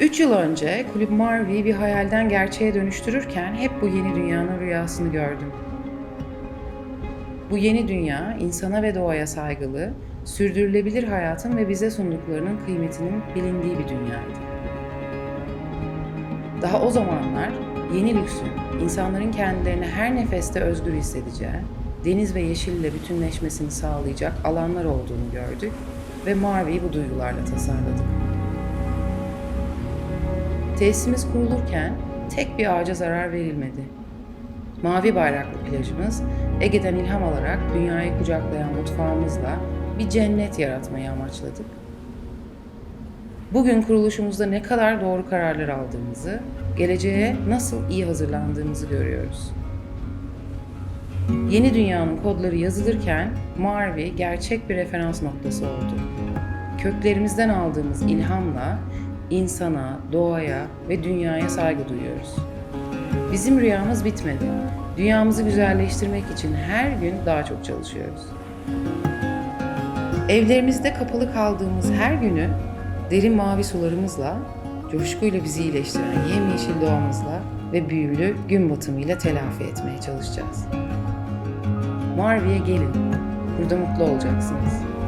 Üç yıl önce Kulüp Marvi'yi bir hayalden gerçeğe dönüştürürken hep bu yeni dünyanın rüyasını gördüm. Bu yeni dünya insana ve doğaya saygılı, sürdürülebilir hayatın ve bize sunduklarının kıymetinin bilindiği bir dünyaydı. Daha o zamanlar yeni lüksün insanların kendilerini her nefeste özgür hissedeceği, deniz ve yeşille bütünleşmesini sağlayacak alanlar olduğunu gördük ve Marvi'yi bu duygularla tasarladık. Tesisimiz kurulurken tek bir ağaca zarar verilmedi. Mavi bayraklı plajımız Ege'den ilham alarak dünyayı kucaklayan mutfağımızla bir cennet yaratmayı amaçladık. Bugün kuruluşumuzda ne kadar doğru kararlar aldığımızı, geleceğe nasıl iyi hazırlandığımızı görüyoruz. Yeni dünyanın kodları yazılırken Marvi gerçek bir referans noktası oldu. Köklerimizden aldığımız ilhamla insana, doğaya ve dünyaya saygı duyuyoruz. Bizim rüyamız bitmedi. Dünyamızı güzelleştirmek için her gün daha çok çalışıyoruz. Evlerimizde kapalı kaldığımız her günü derin mavi sularımızla, coşkuyla bizi iyileştiren yemyeşil doğamızla ve büyülü gün batımıyla telafi etmeye çalışacağız. Marvi'ye gelin. Burada mutlu olacaksınız.